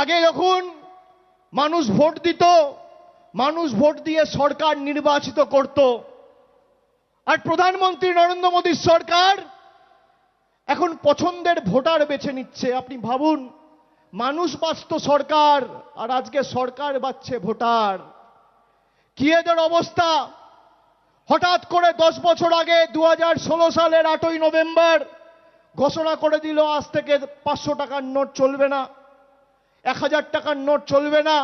আগে যখন মানুষ ভোট দিত, মানুষ ভোট দিয়ে সরকার নির্বাচিত করত। আর প্রধানমন্ত্রী নরেন্দ্র মোদীর সরকার এখন পছন্দের ভোটার বেছে নিচ্ছে। আপনি ভাবুন, মানুষ বাঁচত সরকার, আর আজকে সরকার বাঁচছে ভোটার। কি এদের অবস্থা? হঠাৎ করে দশ বছর আগে দু হাজার ষোলো সালের আটই নভেম্বর ঘোষণা করে দিল, আজ থেকে পাঁচশো টাকার নোট চলবে না। এক হাজার টাকার নোট চলবে না।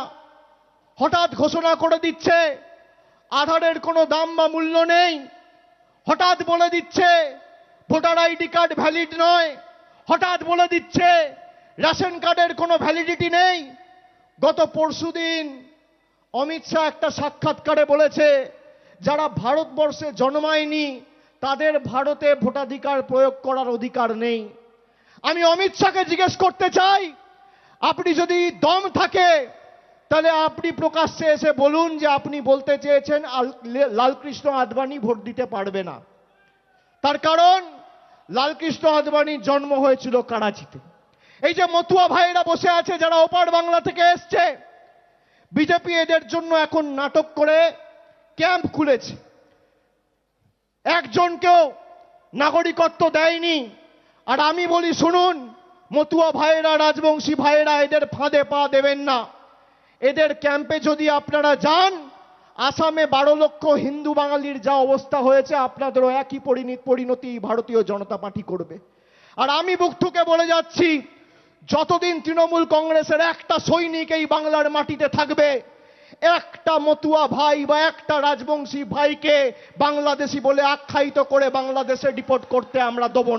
হঠাৎ ঘোষণা করে দিচ্ছে, আধারের কোনো দাম বা মূল্য নেই। হঠাৎ বলে দিচ্ছে, ভোটার আইডি কার্ড ভ্যালিড নয়। হঠাৎ বলে দিচ্ছে, রেশন কার্ডের কোনো ভ্যালিডিটি নেই। গত পরশুদিন অমিত শাহ একটা সাক্ষাৎকারে বলেছে, যারা ভারতবর্ষে জন্মায়নি, তাদের ভারতে ভোটাধিকার প্রয়োগ করার অধিকার নেই। আমি অমিত শাহকে জিজ্ঞেস করতে চাই আপনি যদি দম থাকে, তাহলে আপনি প্রকাশ্যে এসে বলুন যে আপনি বলতে চেয়েছেন লালকৃষ্ণ আদবানি ভোট দিতে পারবে না। তার কারণ, লালকৃষ্ণ আদবানির জন্ম হয়েছিল করাচিতে। এই যে মতুয়া ভাইয়েরা বসে আছে, যারা ওপার বাংলা থেকে এসছে, বিজেপি এদের জন্য এখন নাটক করে ক্যাম্প খুলেছে। একজনকেও নাগরিকত্ব দেয়নি। আর আমি বলি, শুনুন মতুয়া ভাইয়েরা, রাজবংশী ভাইয়েরা, এদের ফাঁদে পা দেবেন না। এদের ক্যাম্পে যদি আপনারা যান, আসামে বারো লক্ষ হিন্দু বাঙালির যা অবস্থা হয়েছে, আপনাদেরও একই পরিণি- পরিণতি ভারতীয় জনতা পার্টি করবে। আর আমি বুকঠুকে বলে যাচ্ছি, যতদিন তৃণমূল কংগ্রেসের একটা সৈনিক এই বাংলার মাটিতে থাকবে, একটা মতুয়া ভাই বা একটা রাজবংশী ভাইকে বাংলাদেশি বলে আখ্যায়িত করে বাংলাদেশে ডিপোর্ট করতে আমরা দেবো